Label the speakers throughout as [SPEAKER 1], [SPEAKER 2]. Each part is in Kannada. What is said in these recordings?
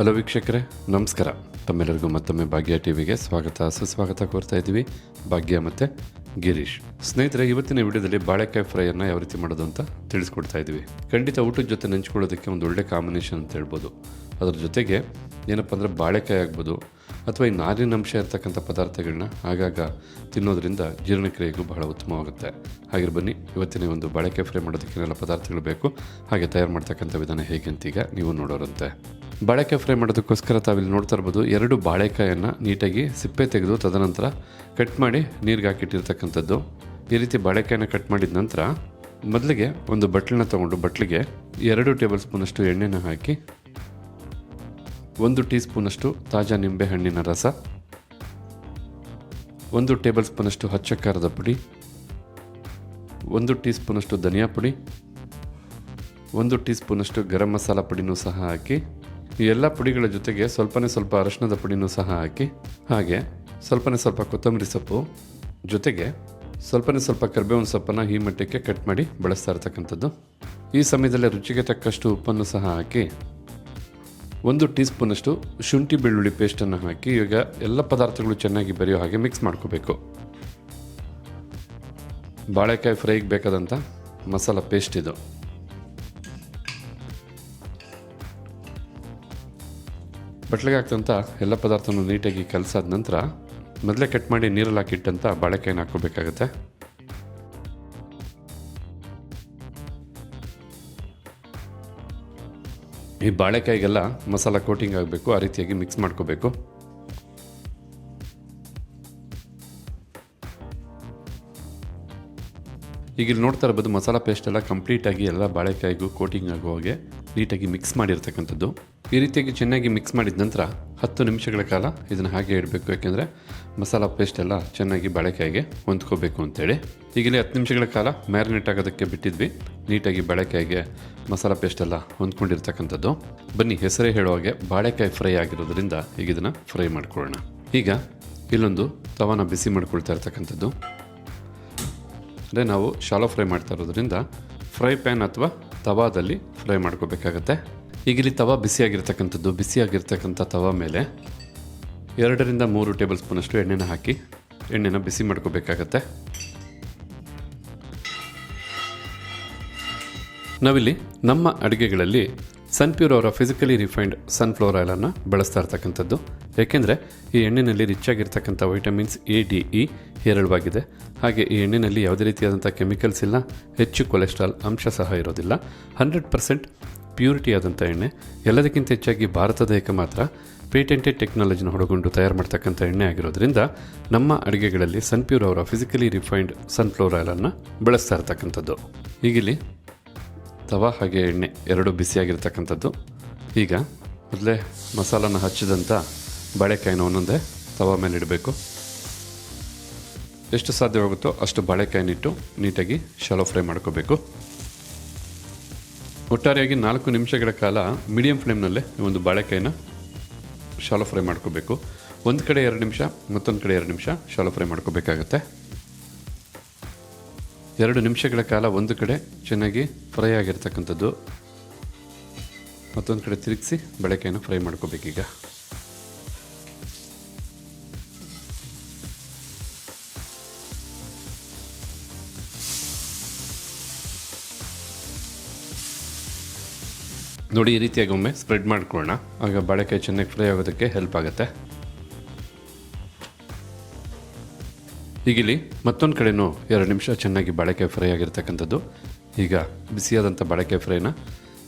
[SPEAKER 1] ಹಲೋ ವೀಕ್ಷಕರೇ, ನಮಸ್ಕಾರ. ತಮ್ಮೆಲ್ಲರಿಗೂ ಮತ್ತೊಮ್ಮೆ ಭಾಗ್ಯ ಟಿವಿಗೆ ಸ್ವಾಗತ, ಸುಸ್ವಾಗತ ಕೋರ್ತಾ ಇದ್ದೀವಿ. ಭಾಗ್ಯ ಮತ್ತು ಗಿರೀಶ್. ಸ್ನೇಹಿತರೆ, ಇವತ್ತಿನ ವಿಡಿಯೋದಲ್ಲಿ ಬಾಳೆಕಾಯಿ ಫ್ರೈಯನ್ನು ಯಾವ ರೀತಿ ಮಾಡೋದು ಅಂತ ತಿಳಿಸ್ಕೊಡ್ತಾ ಇದ್ದೀವಿ. ಖಂಡಿತ ಊಟದ ಜೊತೆ ನೆಂಚ್ಕೊಳ್ಳೋದಕ್ಕೆ ಒಂದು ಒಳ್ಳೆ ಕಾಂಬಿನೇಷನ್ ಅಂತ ಹೇಳ್ಬೋದು. ಅದ್ರ ಜೊತೆಗೆ ಏನಪ್ಪ ಅಂದರೆ ಬಾಳೆಕಾಯಿ ಆಗ್ಬೋದು ಅಥವಾ ಈ ನಾರಿನಂಶ ಇರ್ತಕ್ಕಂಥ ಪದಾರ್ಥಗಳನ್ನ ಆಗಾಗ ತಿನ್ನೋದ್ರಿಂದ ಜೀರ್ಣಕ್ರಿಯೆಗೂ ಬಹಳ ಉತ್ತಮವಾಗುತ್ತೆ. ಹಾಗೆ ಬನ್ನಿ, ಇವತ್ತಿನ ಒಂದು ಬಾಳೆಕಾಯಿ ಫ್ರೈ ಮಾಡೋದಕ್ಕೆ ಪದಾರ್ಥಗಳು ಬೇಕು, ಹಾಗೆ ತಯಾರು ಮಾಡ್ತಕ್ಕಂಥ ವಿಧಾನ ಹೇಗೆ ಅಂತೀಗ ನೀವು ನೋಡೋರಂತೆ. ಬಾಳೆಕಾಯಿ ಫ್ರೈ ಮಾಡೋದಕ್ಕೋಸ್ಕರ ತಾವಿಲ್ಲಿ ನೋಡ್ತಾ ಇರ್ಬೋದು, ಎರಡು ಬಾಳೆಕಾಯನ್ನು ನೀಟಾಗಿ ಸಿಪ್ಪೆ ತೆಗೆದು ತದನಂತರ ಕಟ್ ಮಾಡಿ ನೀರಿಗೆ ಹಾಕಿಟ್ಟಿರ್ತಕ್ಕಂಥದ್ದು. ಈ ರೀತಿ ಬಾಳೆಕಾಯನ್ನ ಕಟ್ ಮಾಡಿದ ನಂತರ ಮೊದಲಿಗೆ ಒಂದು ಬಟ್ಲನ್ನ ತೊಗೊಂಡು ಬಟ್ಲಿಗೆ ಎರಡು ಟೇಬಲ್ ಸ್ಪೂನಷ್ಟು ಎಣ್ಣೆನ ಹಾಕಿ, ಒಂದು ಟೀ ಸ್ಪೂನಷ್ಟು ತಾಜಾ ನಿಂಬೆ ಹಣ್ಣಿನ ರಸ, ಒಂದು ಟೇಬಲ್ ಸ್ಪೂನಷ್ಟು ಹಚ್ಚ ಖಾರದ ಪುಡಿ, ಒಂದು ಟೀ ಸ್ಪೂನಷ್ಟು ಧನಿಯಾ ಪುಡಿ, ಒಂದು ಟೀ ಸ್ಪೂನಷ್ಟು ಗರಂ ಮಸಾಲ ಪುಡಿನೂ ಸಹ ಹಾಕಿ ಈ ಎಲ್ಲ ಪುಡಿಗಳ ಜೊತೆಗೆ ಸ್ವಲ್ಪನೇ ಸ್ವಲ್ಪ ಅರಶಿನದ ಪುಡಿನೂ ಸಹ ಹಾಕಿ, ಹಾಗೆ ಸ್ವಲ್ಪನೇ ಸ್ವಲ್ಪ ಕೊತ್ತಂಬರಿ ಸೊಪ್ಪು ಜೊತೆಗೆ ಸ್ವಲ್ಪನೇ ಸ್ವಲ್ಪ ಕರ್ಬೇವಿನ ಸೊಪ್ಪನ್ನು ಈ ಮಟ್ಟಕ್ಕೆ ಕಟ್ ಮಾಡಿ ಬಳಸ್ತಾ ಇರ್ತಕ್ಕಂಥದ್ದು. ಈ ಸಮಯದಲ್ಲಿ ರುಚಿಗೆ ತಕ್ಕಷ್ಟು ಉಪ್ಪನ್ನು ಸಹ ಹಾಕಿ ಒಂದು ಟೀ ಸ್ಪೂನಷ್ಟು ಶುಂಠಿ ಬೆಳ್ಳುಳ್ಳಿ ಪೇಸ್ಟನ್ನು ಹಾಕಿ ಈಗ ಎಲ್ಲ ಪದಾರ್ಥಗಳು ಚೆನ್ನಾಗಿ ಬೆರೆಯೋ ಹಾಗೆ ಮಿಕ್ಸ್ ಮಾಡ್ಕೋಬೇಕು. ಬಾಳೆಕಾಯಿ ಫ್ರೈಗೆ ಬೇಕಾದಂಥ ಮಸಾಲ ಪೇಸ್ಟ್ ಇದು. ಬಟ್ಲಿಗೆ ಹಾಕ್ತಂಥ ಎಲ್ಲ ಪದಾರ್ಥನೂ ನೀಟಾಗಿ ಕಲಸಾದ ನಂತರ ಮೊದಲೇ ಕಟ್ ಮಾಡಿ ನೀರಲ್ಲಿ ಹಾಕಿಟ್ಟಂಥ ಬಾಳೆಕಾಯಿನ ಹಾಕ್ಕೋಬೇಕಾಗತ್ತೆ. ಈ ಬಾಳೆಕಾಯಿಗೆಲ್ಲ ಮಸಾಲ ಕೋಟಿಂಗ್ ಆಗಬೇಕು, ಆ ರೀತಿಯಾಗಿ ಮಿಕ್ಸ್ ಮಾಡ್ಕೋಬೇಕು. ಈಗ ಇಲ್ಲಿ ನೋಡ್ತಾ ಇರ್ಬೋದು ಮಸಾಲ ಪೇಸ್ಟ್ ಎಲ್ಲ ಕಂಪ್ಲೀಟಾಗಿ ಎಲ್ಲ ಬಾಳೆಕಾಯಿಗೂ ಕೋಟಿಂಗ್ ಆಗೋ ಹಾಗೆ ನೀಟಾಗಿ ಮಿಕ್ಸ್ ಮಾಡಿರ್ತಕ್ಕಂಥದ್ದು. ಈ ರೀತಿಯಾಗಿ ಚೆನ್ನಾಗಿ ಮಿಕ್ಸ್ ಮಾಡಿದ ನಂತರ ಹತ್ತು ನಿಮಿಷಗಳ ಕಾಲ ಇದನ್ನು ಹಾಗೆ ಇಡಬೇಕು. ಯಾಕೆಂದರೆ ಮಸಾಲ ಪೇಸ್ಟ್ ಎಲ್ಲ ಚೆನ್ನಾಗಿ ಬಾಳೆಕಾಯಿಗೆ ಹೊಂದ್ಕೋಬೇಕು ಅಂತೇಳಿ. ಈಗಲೇ ಹತ್ತು ನಿಮಿಷಗಳ ಕಾಲ ಮ್ಯಾರಿನೇಟ್ ಆಗೋದಕ್ಕೆ ಬಿಟ್ಟಿದ್ವಿ. ನೀಟಾಗಿ ಬಾಳೆಕಾಯಿಗೆ ಮಸಾಲ ಪೇಸ್ಟ್ ಎಲ್ಲ ಹೊಂದ್ಕೊಂಡಿರ್ತಕ್ಕಂಥದ್ದು. ಬನ್ನಿ, ಹೆಸರೇ ಹೇಳೋ ಹಾಗೆ ಬಾಳೆಕಾಯಿ ಫ್ರೈ ಆಗಿರೋದ್ರಿಂದ ಈಗ ಇದನ್ನು ಫ್ರೈ ಮಾಡ್ಕೊಳ್ಳೋಣ. ಈಗ ಇಲ್ಲೊಂದು ತವಾನ ಬಿಸಿ ಮಾಡ್ಕೊಳ್ತಾ ಇರ್ತಕ್ಕಂಥದ್ದು. ಅಂದರೆ ನಾವು ಶಾಲೋ ಫ್ರೈ ಮಾಡ್ತಾ ಇರೋದ್ರಿಂದ ಫ್ರೈ ಪ್ಯಾನ್ ಅಥವಾ ತವಾದಲ್ಲಿ ಫ್ರೈ ಮಾಡ್ಕೋಬೇಕಾಗತ್ತೆ. ಈಗ ಇಲ್ಲಿ ತವಾ ಬಿಸಿಯಾಗಿರ್ತಕ್ಕಂಥದ್ದು ಬಿಸಿಯಾಗಿರ್ತಕ್ಕಂಥ ತವಾ ಮೇಲೆ ಎರಡರಿಂದ ಮೂರು ಟೇಬಲ್ ಸ್ಪೂನಷ್ಟು ಎಣ್ಣೆನ ಹಾಕಿ, ಎಣ್ಣೆನ ಬಿಸಿ ಮಾಡ್ಕೋಬೇಕಾಗತ್ತೆ. ನಾವಿಲ್ಲಿ ನಮ್ಮ ಅಡುಗೆಗಳಲ್ಲಿ ಸನ್ಪ್ಯೂರ್ ಅವರ ಫಿಸಿಕಲಿ ರಿಫೈನ್ಡ್ ಸನ್ಫ್ಲವರ್ ಆಯಿಲನ್ನು ಬಳಸ್ತಾ ಇರ್ತಕ್ಕಂಥದ್ದು. ಏಕೆಂದರೆ ಈ ಎಣ್ಣೆಯಲ್ಲಿ ರಿಚ್ ಆಗಿರ್ತಕ್ಕಂಥ ವೈಟಮಿನ್ಸ್ ಎ ಡಿ ಇ ಹೇರಳವಾಗಿದೆ. ಹಾಗೆ ಈ ಎಣ್ಣೆಯಲ್ಲಿ ಯಾವುದೇ ರೀತಿಯಾದಂಥ ಕೆಮಿಕಲ್ಸ್ ಇಲ್ಲ, ಹೆಚ್ಚು ಕೊಲೆಸ್ಟ್ರಾಲ್ ಅಂಶ ಸಹ ಇರೋದಿಲ್ಲ. ಹಂಡ್ರೆಡ್ ಪರ್ಸೆಂಟ್ ಪ್ಯೂರಿಟಿ ಆದಂಥ ಎಣ್ಣೆ, ಎಲ್ಲದಕ್ಕಿಂತ ಹೆಚ್ಚಾಗಿ ಭಾರತದ ಮಾತ್ರ ಪೇಟೆಂಟೆಡ್ ಟೆಕ್ನಾಲಜಿನ ಹೊಡಗೊಂಡು ತಯಾರು ಮಾಡ್ತಕ್ಕಂಥ ಎಣ್ಣೆ ಆಗಿರೋದ್ರಿಂದ ನಮ್ಮ ಅಡುಗೆಗಳಲ್ಲಿ ಸನ್ಪ್ಯೂರ್ ಅವರ ಫಿಸಿಕಲಿ ರಿಫೈನ್ಡ್ ಸನ್ಫ್ಲವರ್ ಆಯಿಲನ್ನು ಬಳಸ್ತಾ ಇರ್ತಕ್ಕಂಥದ್ದು. ಈಗಿಲ್ಲಿ ತವಾ ಹಾಗೆ ಎಣ್ಣೆ ಎರಡು ಬಿಸಿಯಾಗಿರ್ತಕ್ಕಂಥದ್ದು. ಈಗ ಮೊದಲೇ ಮಸಾಲನ ಹಚ್ಚಿದಂಥ ಬಾಳೆಕಾಯಿನ ಒಂದೊಂದೇ ತವಾ ಮೇಲೆ ಇಡಬೇಕು. ಎಷ್ಟು ಸಾಧ್ಯವಾಗುತ್ತೋ ಅಷ್ಟು ಬಾಳೆಕಾಯಿನಿಟ್ಟು ನೀಟಾಗಿ ಶಾಲೋ ಫ್ರೈ ಮಾಡ್ಕೋಬೇಕು. ಒಟ್ಟಾರೆಯಾಗಿ ನಾಲ್ಕು ನಿಮಿಷಗಳ ಕಾಲ ಮೀಡಿಯಂ ಫ್ಲೇಮ್ನಲ್ಲೇ ಒಂದು ಬಾಳೆಕಾಯಿನ ಶಾಲೋ ಫ್ರೈ ಮಾಡ್ಕೋಬೇಕು. ಒಂದು ಕಡೆ ಎರಡು ನಿಮಿಷ, ಮತ್ತೊಂದು ಕಡೆ ಎರಡು ನಿಮಿಷ ಶಾಲೋ ಫ್ರೈ ಮಾಡ್ಕೋಬೇಕಾಗತ್ತೆ. ಎರಡು ನಿಮಿಷಗಳ ಕಾಲ ಒಂದು ಕಡೆ ಚೆನ್ನಾಗಿ ಫ್ರೈ ಆಗಿರ್ತಕ್ಕಂಥದ್ದು. ಮತ್ತೊಂದು ಕಡೆ ತಿರುಗಿಸಿ ಬಾಳೆಕಾಯಿನ ಫ್ರೈ ಮಾಡ್ಕೋಬೇಕೀಗ. ನೋಡಿ, ಈ ರೀತಿಯಾಗಿ ಒಮ್ಮೆ ಸ್ಪ್ರೆಡ್ ಮಾಡ್ಕೊಳ್ಳೋಣ. ಆಗ ಬಾಳೆಕಾಯಿ ಚೆನ್ನಾಗಿ ಫ್ರೈ ಆಗೋದಕ್ಕೆ ಹೆಲ್ಪ್ ಆಗುತ್ತೆ. ಈಗಿಲ್ಲಿ ಮತ್ತೊಂದು ಕಡೆನೂ ಎರಡು ನಿಮಿಷ ಚೆನ್ನಾಗಿ ಬಾಳೆಕಾಯಿ ಫ್ರೈ ಆಗಿರ್ತಕ್ಕಂಥದ್ದು. ಈಗ ಬಿಸಿಯಾದಂಥ ಬಾಳೆಕಾಯಿ ಫ್ರೈನ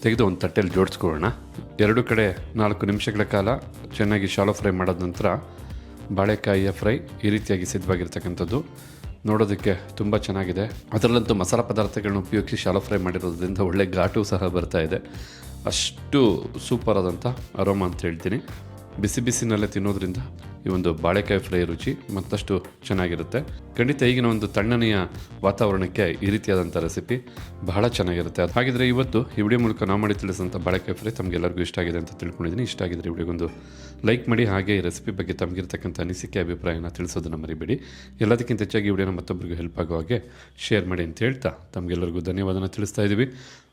[SPEAKER 1] ತೆಗೆದು ಒಂದು ತಟ್ಟೆಯಲ್ಲಿ ಜೋಡಿಸ್ಕೊಳ್ಳೋಣ. ಎರಡು ಕಡೆ ನಾಲ್ಕು ನಿಮಿಷಗಳ ಕಾಲ ಚೆನ್ನಾಗಿ ಶಾಲೋ ಫ್ರೈ ಮಾಡಿದ ನಂತರ ಬಾಳೆಕಾಯಿಯ ಫ್ರೈ ಈ ರೀತಿಯಾಗಿ ಸಿದ್ಧವಾಗಿರ್ತಕ್ಕಂಥದ್ದು. ನೋಡೋದಕ್ಕೆ ತುಂಬ ಚೆನ್ನಾಗಿದೆ. ಅದರಲ್ಲಂತೂ ಮಸಾಲ ಪದಾರ್ಥಗಳನ್ನ ಉಪಯೋಗಿಸಿ ಶಾಲೋ ಫ್ರೈ ಮಾಡಿರೋದ್ರಿಂದ ಒಳ್ಳೆ ಘಾಟು ಸಹ ಬರ್ತಾ ಇದೆ. ಅಷ್ಟು ಸೂಪರ್ ಆದಂಥ ಅರೋಮ ಅಂತ ಹೇಳ್ತೀನಿ. ಬಿಸಿ ಬಿಸಿನಲ್ಲೇ ತಿನ್ನೋದ್ರಿಂದ ಈ ಒಂದು ಬಾಳೆಕಾಯಿ ಫ್ರೈ ರುಚಿ ಮತ್ತಷ್ಟು ಚೆನ್ನಾಗಿರುತ್ತೆ. ಖಂಡಿತ ಈಗಿನ ಒಂದು ತಣ್ಣನೆಯ ವಾತಾವರಣಕ್ಕೆ ಈ ರೀತಿಯಾದಂಥ ರೆಸಿಪಿ ಬಹಳ ಚೆನ್ನಾಗಿರುತ್ತೆ. ಹಾಗಿದ್ರೆ ಇವತ್ತು ಈ ವಿಡಿಯೋ ಮೂಲಕ ನಾವು ಮಾಡಿ ತಿಳಿಸಿದಂಥ ಬಾಳೆಕಾಯಿ ಫ್ರೈ ತಮಗೆಲ್ಲರಿಗೂ ಇಷ್ಟ ಆಗಿದೆ ಅಂತ ತಿಳ್ಕೊಂಡಿದ್ದೀನಿ. ಇಷ್ಟ ಆಗಿದ್ರೆ ವಿಡಿಯೋಗೊಂದು ಲೈಕ್ ಮಾಡಿ, ಹಾಗೆ ಈ ರೆಸಿಪಿ ಬಗ್ಗೆ ತಮಗಿರ್ತಕ್ಕಂಥ ಅನಿಸಿಕೆ, ಅಭಿಪ್ರಾಯನ ತಿಳಿಸೋದನ್ನು ಮರಿಬೇಡಿ. ಎಲ್ಲದಕ್ಕಿಂತ ಹೆಚ್ಚಾಗಿ ವಿಡಿಯೋನ ಮತ್ತೊಬ್ಬರಿಗೂ ಹೆಲ್ಪ್ ಆಗೋ ಹಾಗೆ ಶೇರ್ ಮಾಡಿ ಅಂತ ಹೇಳ್ತಾ ತಮಗೆಲ್ಲರಿಗೂ ಧನ್ಯವಾದನ ತಿಳಿಸ್ತಾ ಇದ್ದೀವಿ.